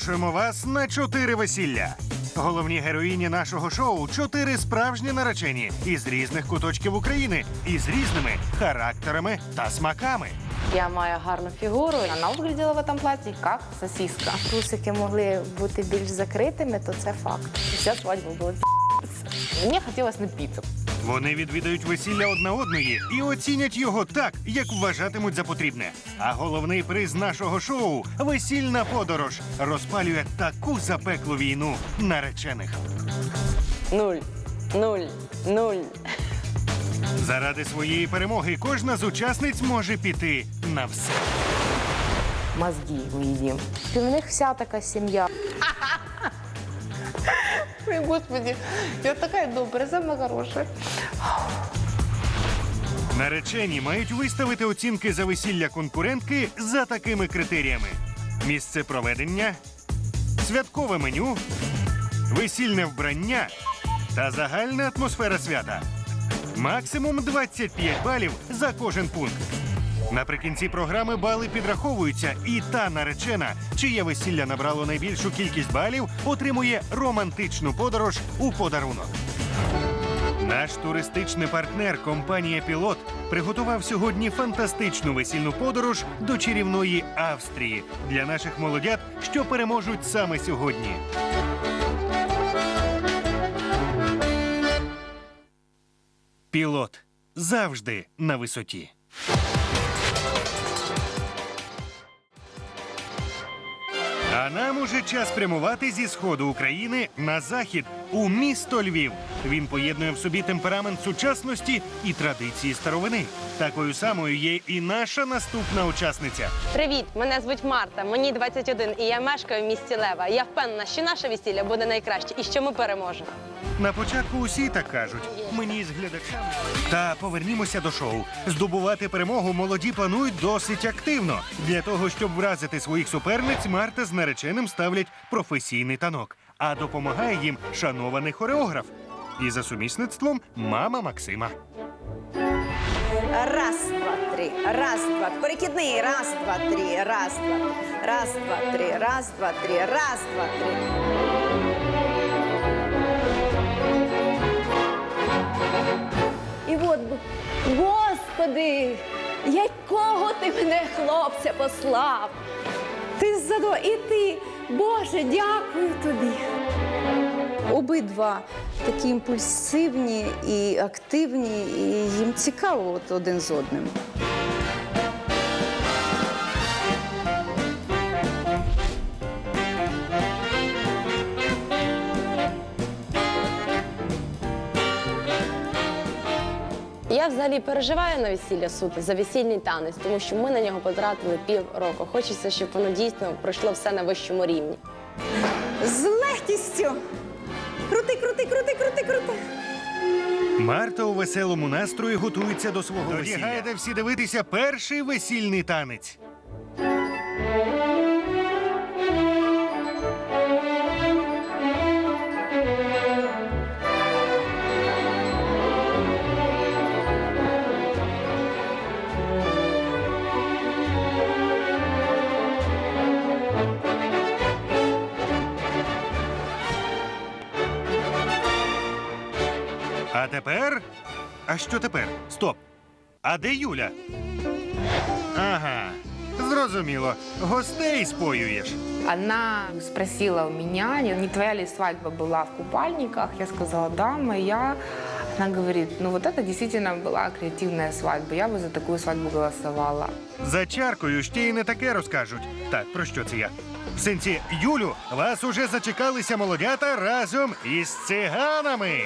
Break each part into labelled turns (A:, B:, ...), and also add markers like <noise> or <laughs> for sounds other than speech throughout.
A: Запрошуємо вас на чотири весілля. Головні героїні нашого шоу чотири справжні наречені із різних куточків України із різними характерами та смаками.
B: Я маю гарну фігуру. Вона виглядала в этом платі як сосиска.
C: Трусики могли бути більш закритими, то це факт.
B: Вся свадьба була Мені хотілося напитися.
A: Вони відвідають весілля одна одної і оцінять його так, як вважатимуть за потрібне. А головний приз нашого шоу весільна подорож розпалює таку запеклу війну наречених.
B: Нуль, нуль, нуль.
A: Заради своєї перемоги кожна з учасниць може піти на все.
B: Мозги уїдім.
C: І в них вся така сім'я. <laughs>
B: Ой, господи, я така добра, сама хороша.
A: Наречені мають виставити оцінки за весілля конкурентки за такими критеріями: місце проведення, святкове меню, весільне вбрання та загальна атмосфера свята. Максимум 25 балів за кожен пункт. Наприкінці програми бали підраховуються, і та наречена, чиє весілля набрало найбільшу кількість балів, отримує романтичну подорож у подарунок. Наш туристичний партнер компанія Пілот приготував сьогодні фантастичну весільну подорож до чарівної Австрії для наших молодят, що переможуть саме сьогодні. Пілот завжди на висоті. А нам уже час прямувати зі сходу України на захід у місто Львів. Він поєднує в собі темперамент сучасності і традиції старовини. Такою самою є і наша наступна учасниця.
D: Привіт, мене звуть Марта, мені 21 і я мешкаю в місті Лева. Я впевнена, що наше весілля буде найкраще і що ми переможемо.
A: На початку усі так кажуть. Мені з глядачами. Та повернімося до шоу. Здобувати перемогу молоді планують досить активно. Для того, щоб вразити своїх суперниць, Марта з нареченим ставлять професійний танок, а допомагає їм шанований хореограф. І за сумісництвом мама Максима.
E: Раз, два, три. Раз, два. Перекидний. Раз, два, три. Раз, два. Раз, два, три. Раз, два, три. Раз, два, три.
F: От, господи, якого ти мене, хлопця, послав? Ти задо і ти, Боже, дякую тобі.
C: Обидва такі імпульсивні і активні, і їм цікаво от один з одним.
D: Я взагалі переживаю на весілля суто за весільний танець, тому що ми на нього потратили пів року. Хочеться, щоб воно дійсно пройшло все на вищому рівні.
E: З легкістю. Крути, крути, крути, крути, крути.
A: Марта у веселому настрої готується до свого весілля. Додягаєте всі дивитися перший весільний танець. А тепер. А що тепер? Стоп!
G: А де Юля? Ага, зрозуміло. Гостей споюєш.
B: Она спросила у меня, не не твоя ли свадьба была в купальниках? Я сказала, да, моя. Она говорит, ну вот это действительно была креативная свадьба. Я бы за такую свадьбу голосовала.
G: За чаркою ще й не таке розкажуть. Так, про що це я? В сенсі, Юлю, вас уже зачекалися молодята разом із циганами.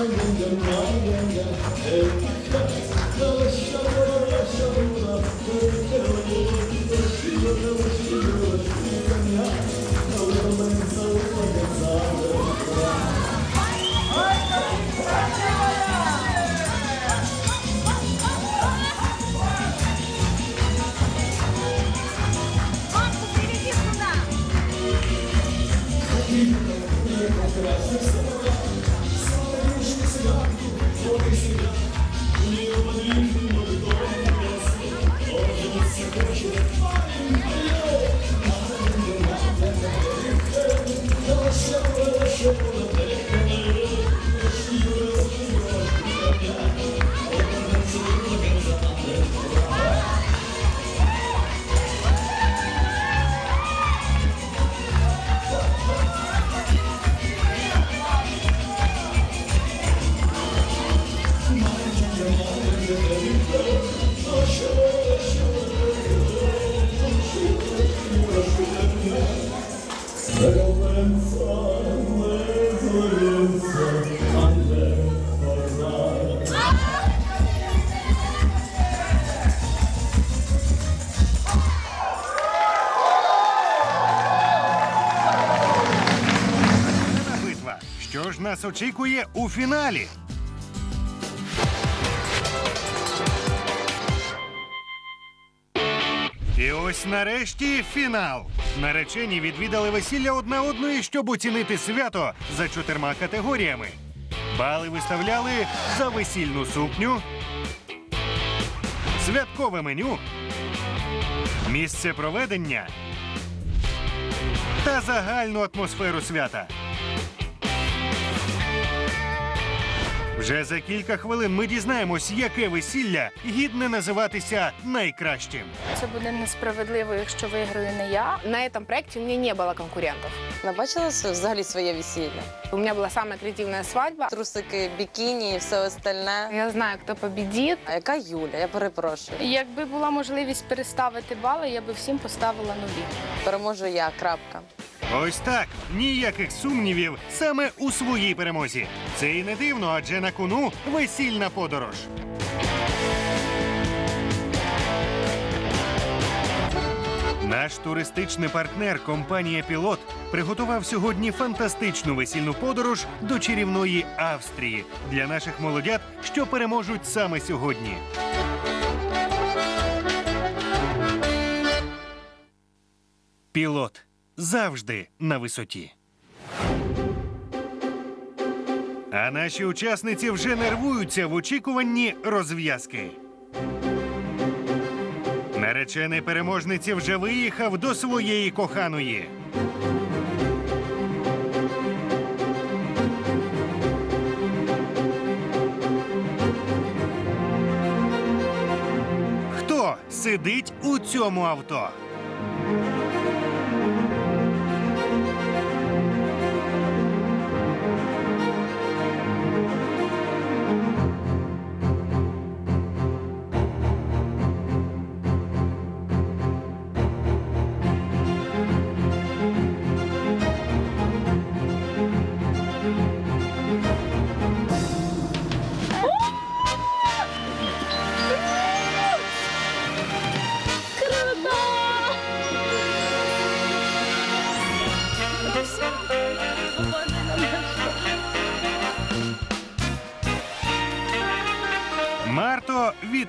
G: Yenge, yenge, yenge, yenge, yenge, yenge, Гарна нас очікує у фіналі? І ось нарешті фінал. Наречені відвідали весілля одна одної, щоб оцінити свято за чотирма категоріями. Бали виставляли за весільну сукню, святкове меню, місце проведення та загальну атмосферу свята. Вже за кілька хвилин ми дізнаємось, яке весілля гідне називатися найкращим.
H: Це буде несправедливо, якщо виграю не я.
B: На этом проекте у меня не было конкурентов.
I: Ви бачили с- взагалі своє весілля?
B: У меня была самая креативная свадьба.
I: Трусики, бікіні і все остальне.
B: Я знаю, кто победит.
I: А яка Юля? Я перепрошую.
H: Якби була можливість переставити бали, я би всім поставила нулі.
I: Переможу я. Крапка.
G: Ось так, ніяких сумнівів саме у своїй перемозі. Це і не дивно, адже на кону весільна подорож. Наш туристичний партнер компанія Пілот приготував сьогодні фантастичну весільну подорож до чарівної Австрії для наших молодят, що переможуть саме сьогодні. Пілот завжди на висоті. А наші учасниці вже нервуються в очікуванні розв'язки. Наречений переможниці вже виїхав до своєї коханої. Хто
A: сидить у цьому авто?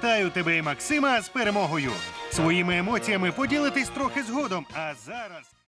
A: Вітаю тебе і Максима з перемогою. Своїми емоціями поділитись трохи згодом. А зараз.